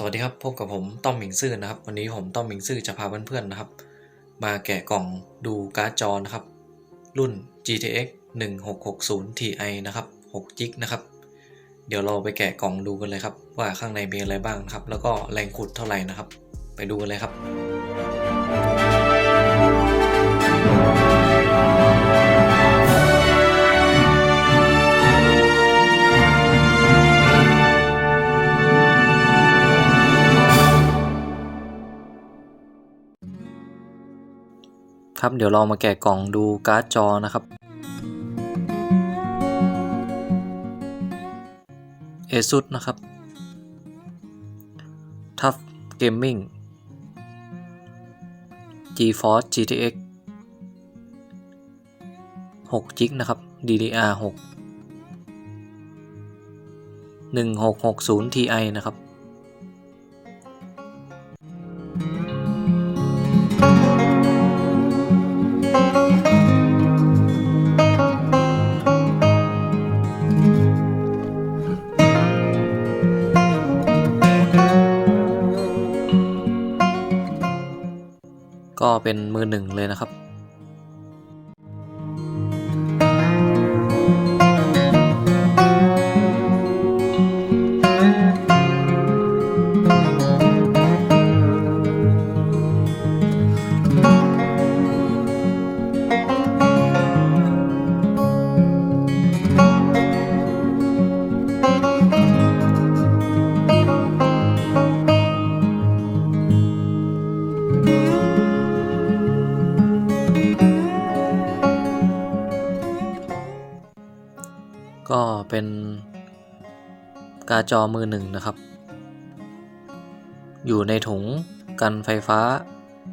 สวัสดีครับพบกับผมต้อมหมิงซื่อนะครับ วันนี้ผมต้อมหมิงซื่อจะพาเพื่อนๆนะครับ มาแกะกล่องดูการ์ดจอนะครับ รุ่น GTX 1660 Ti นะครับ6 g กนะครับ เดี๋ยวเราไปแกะกล่องดูกันเลยครับ ว่าข้างในมีอะไรบ้างนะครับ แล้วก็แรงขุดเท่าไหร่นะครับ ไปดูกันเลยครับ ครับเดี๋ยวเรามาแกะกล่องดูการ์ดจอนะครับ ASUS นะครับ Tough Gaming GeForce GTX 6 g นะครับ DDR 6 1660 Ti นะครับ เป็นมือหนึ่งเลยนะครับ ก็เป็นกาจอมือหนึ่งนะครับ อยู่ในถุงกันไฟฟ้า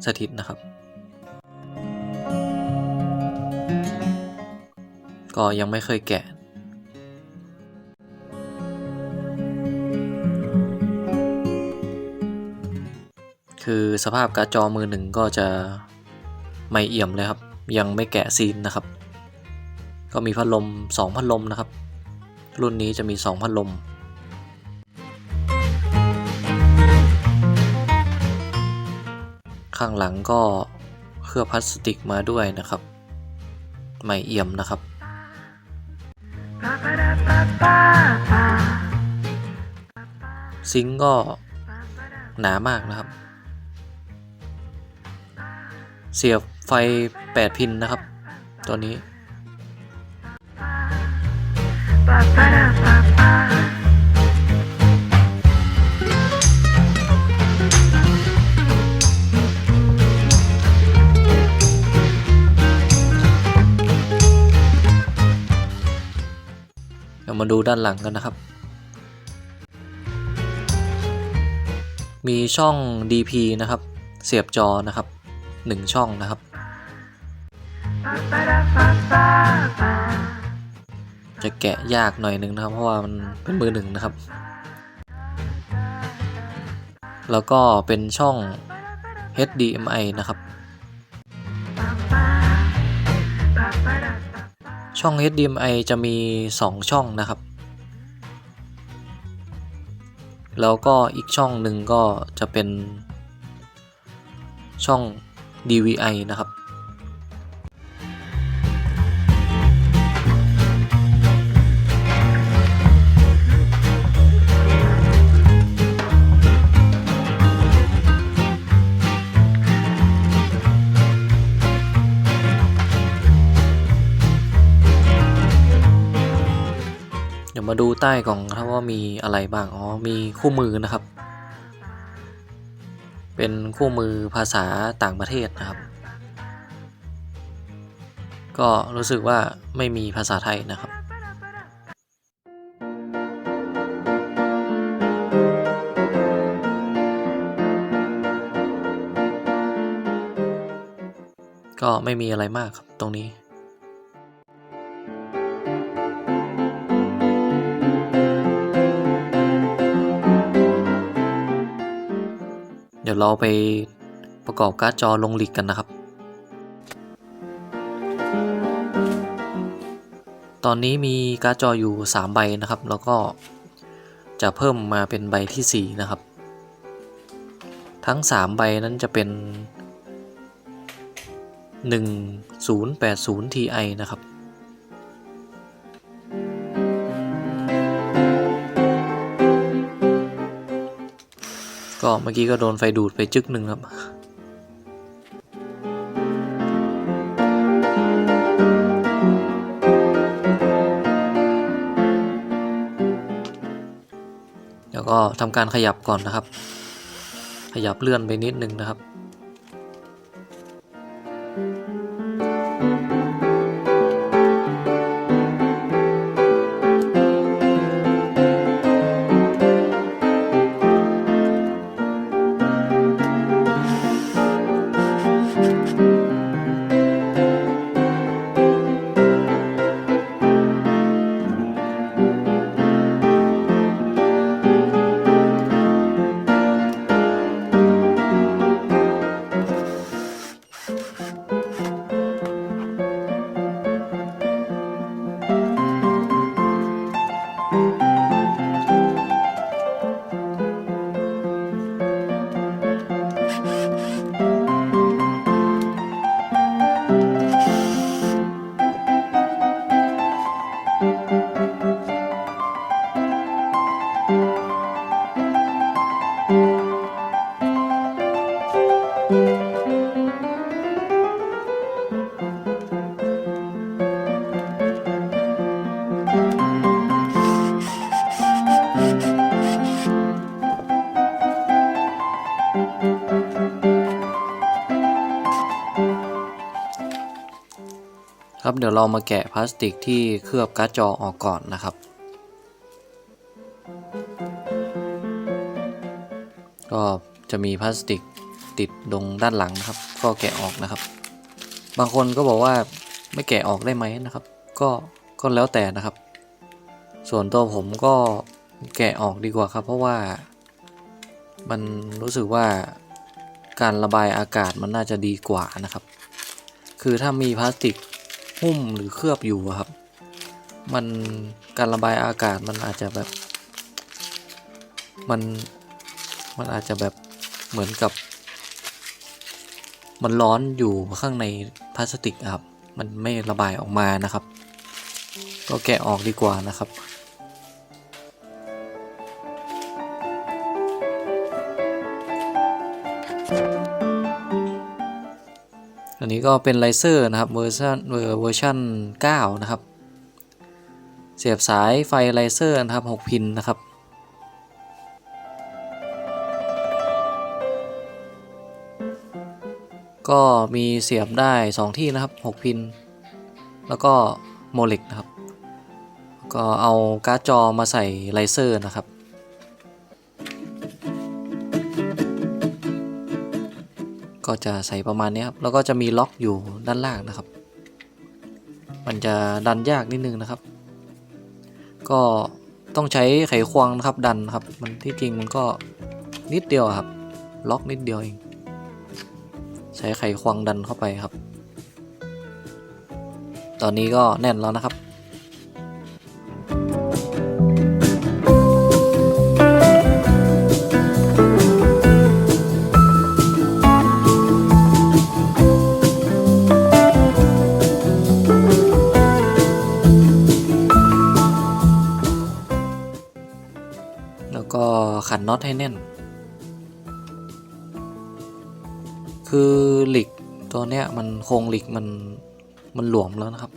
สถิตนะครับ ก็ยังไม่เคยแกะคือสภาพการ์ดจอมือหนึ่งก็จะไม่เอี่ยมเลยครับ ยังไม่แกะซีนนะครับ ก็มีพัดลม 2 พัดลมนะครับ รุ่นนี้จะมี 2 พัดลม ข้างหลังก็เคลือบพลาสติกมาด้วยนะครับ ไม่เอี่ยมนะครับ ซิงก์ก็หนามากนะครับ เสียบไฟ 8 พินนะครับ ตัวนี้ เรามาดูด้านหลังกันนะครับ มีช่อง DP นะครับ เสียบจอนะครับ 1 ช่องนะครับ จะแกะยากหน่อยหนึงนะครับ เพราะว่ามันเป็นมือหนึ่งนะครับ แล้วก็เป็นช่อง HDMI นะครับ ช่อง HDMI จะมี 2 ช่องนะครับ แล้วก็อีกช่องหนึ่งก็จะเป็นช่อง DVI นะครับ มาดูใต้กล่องครับว่ามีอะไรบ้าง อ๋อ มีคู่มือนะครับ เป็นคู่มือภาษาต่างประเทศนะครับ ก็รู้สึกว่าไม่มีภาษาไทยนะครับก็ไม่มีอะไรมากครับตรงนี้ ยวเราไปประกอบการ์ดจอลงหลีกกันนะครับ ตอนนี้มีการ์ดจออยู่ 3 ใบนะครับ แล้วก็จะเพิ่มมาเป็นใบที่ 4 นะครับ ทั้ง 3 ใบนั้นจะเป็น 1080 Ti นะครับ เมื่อกี้ก็โดนไฟดูดไปจึกหนึ่งครับแล้วก็ทำการขยับก่อนนะครับ ขยับเลื่อนไปนิดนึงนะครับ ครับเดี๋ยวเรามาแกะพลาสติกที่เคลือบการ์ดจอออกก่อนนะครับ ก็จะมีพลาสติกติดตรงด้านหลังนะครับ ก็แกะออกนะครับ บางคนก็บอกว่าไม่แกะออกได้ไหมนะครับ ก็ก็แล้วแต่นะครับ ส่วนตัวผมก็แกะออกดีกว่าครับ เพราะว่ามันรู้สึกว่าการระบายอากาศมันน่าจะดีกว่านะครับ คือถ้ามีพลาสติก หุ้มหรือเคลือบอยู่ครับ มันการระบายอากาศมันอาจจะแบบ มันมันอาจจะแบบเหมือนกับ มันร้อนอยู่ข้างในพลาสติกครับ มันไม่ระบายออกมานะครับ ก็แกะออกดีกว่านะครับ อันนี้ก็เป็นไลเซอร์นะครับเวอร์ชันเวอร์ชัน9นะครับ เสียบสายไฟไลเซอร์นะครับ 6 พินนะครับก็มีเสียบได้ 2 ที่นะครับ 6 พิน แล้วก็โมเลกนะครับ ก็เอาการ์ดจอมาใส่ไลเซอร์นะครับ ก็จะใส่ประมาณนี้ครับแล้วก็จะมีล็อกอยู่ด้านล่างนะครับ มันจะดันยากนิดนึงนะครับ ก็ต้องใช้ไขควงนะครับดันครับ มันที่จริงมันก็นิดเดียวครับ ล็อกนิดเดียวเอง ใช้ไขควงดันเข้าไปครับ ตอนนี้ก็แน่นแล้วนะครับ อตให้แน่น คือหลิกตัวเนี้ยมันโครงหลิกมันมันหลวมแล้วนะครับ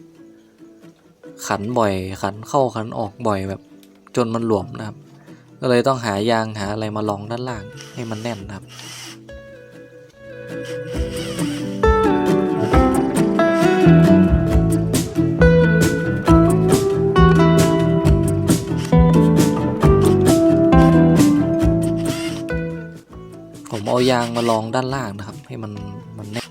ขันบ่อยขันเข้าขันออกบ่อยแบบจนมันหลวมนะครับ ก็เลยต้องหายางหาอะไรมาลองด้านล่างให้มันแน่นนะครับ ผมเอายางมาลองด้านล่างนะครับ ให้มันมันแน่น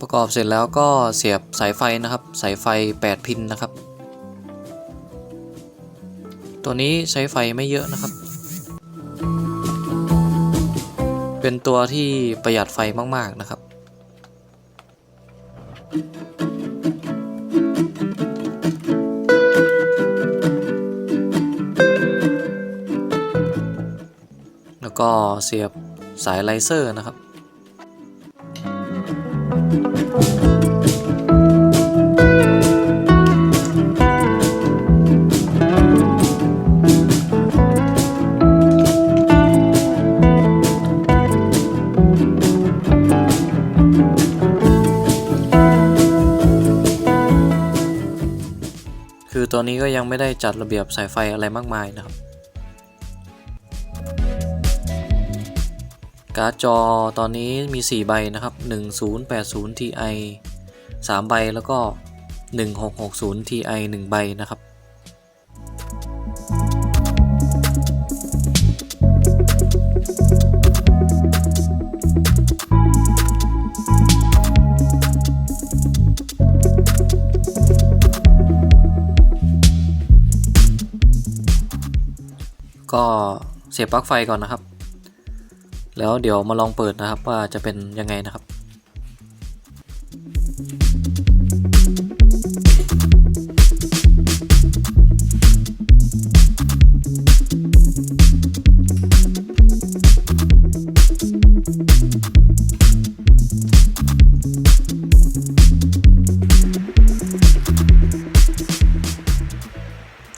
ประกอบเสร็จแล้วก็เสียบสายไฟนะครับ สายไฟ 8 พินนะครับ ตัวนี้ใช้ไฟไม่เยอะนะครับเป็นตัวที่ประหยัดไฟมาก ๆ นะครับ แล้วก็เสียบสายไลเซอร์นะครับ อตัวนี้ก็ยังไม่ได้จัดระเบียบสายไฟอะไรมากมายนะครับ การ์ดจอตอนนี้มี 4 ใบนะครับ 1080 Ti 3 ใบแล้วก็ 1660 Ti 1 ใบนะครับ ก็เสียบปลั๊กไฟก่อนนะครับ แล้วเดี๋ยวมาลองเปิดนะครับว่าจะเป็นยังไงนะครับ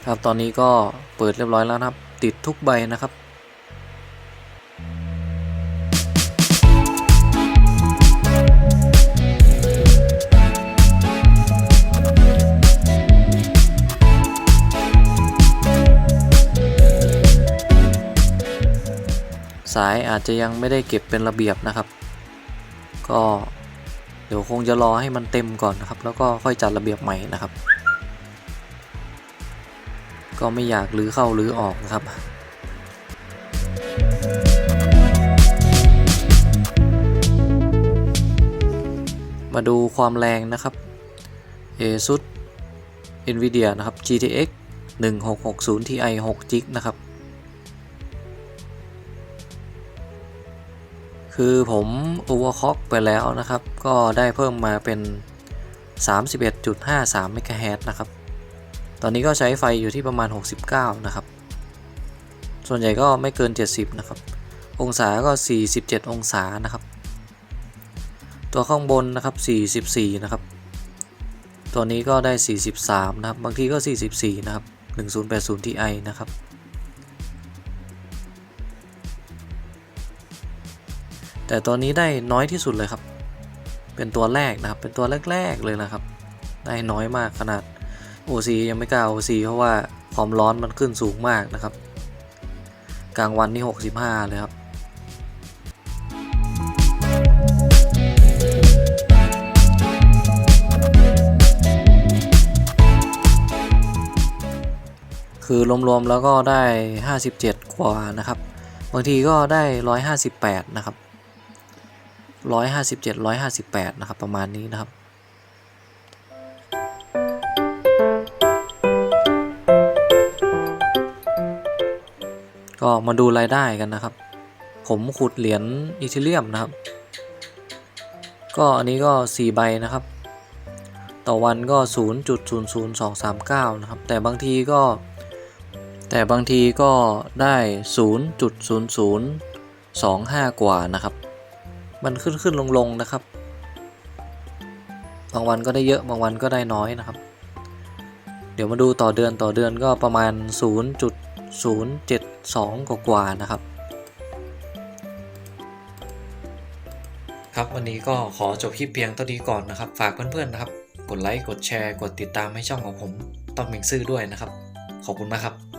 ครับตอนนี้ก็เปิดเรียบร้อยแล้วนะครับ ติดทุกใบนะครับสายอาจจะยังไม่ได้เก็บเป็นระเบียบนะครับ ก็เดี๋ยวคงจะรอให้มันเต็มก่อนนะครับ แล้วก็ค่อยจัดระเบียบใหม่นะครับ ก็ไม่อยากรื้อเข้ารื้อออกนะครับมาดูความแรงนะครับ ASUS NVIDIA นะครับ GTX 1660 Ti 6 g นะครับ คือผม overclock ไปแล้วนะครับ ก็ได้เพิ่มมาเป็น 31.53 MHz นะครับ ตอนนี้ก็ใช้ไฟอยู่ที่ประมาณ 69 นะครับ ส่วนใหญ่ก็ไม่เกิน 70 นะครับ องศาก็ 47 องศานะครับ ตัวข้างบนนะครับ 44 นะครับ ตัวนี้ก็ได้ 43 นะครับ บางทีก็ 44 นะครับ 1080 Ti นะครับแต่ตัวนี้ได้น้อยที่สุดเลยครับ เป็นตัวแรกนะครับ เป็นตัวแรก ๆ เลยนะครับ ได้น้อยมากขนาด OC ยังไม่กล้า OC เพราะว่าความร้อนมันขึ้นสูงมากนะครับ กลางวันนี่ 65 เลยครับคือรวมๆแล้วก็ได้ 57 กว่านะครับ บางทีก็ได้ 158 นะครับ 157 158 นะครับ ประมาณนี้นะครับ มาดูรายได้กันนะครับ ผมขุดเหรียญอีเทเรียมนะครับ ก็อันนี้ก็ 4 ใบนะครับ ต่อวันก็ 0.00239 นะครับ แต่บางทีก็ แต่บางทีก็ได้ 0.0025 กว่านะครับ มันขึ้นขึ้นลงลงนะครับ บางวันก็ได้เยอะ บางวันก็ได้น้อยนะครับ เดี๋ยวมาดูต่อเดือนต่อเดือนก็ประมาณ 072 กว่ากว่าๆนะครับ ครับวันนี้ก็ขอจบคลิปเพียงเท่านี้ก่อนนะครับ ฝากเพื่อนๆนะครับ กดไลค์ กดแชร์ กดติดตามให้ช่องของผมต้อมมิงซื่อด้วยนะครับ ขอบคุณมากครับ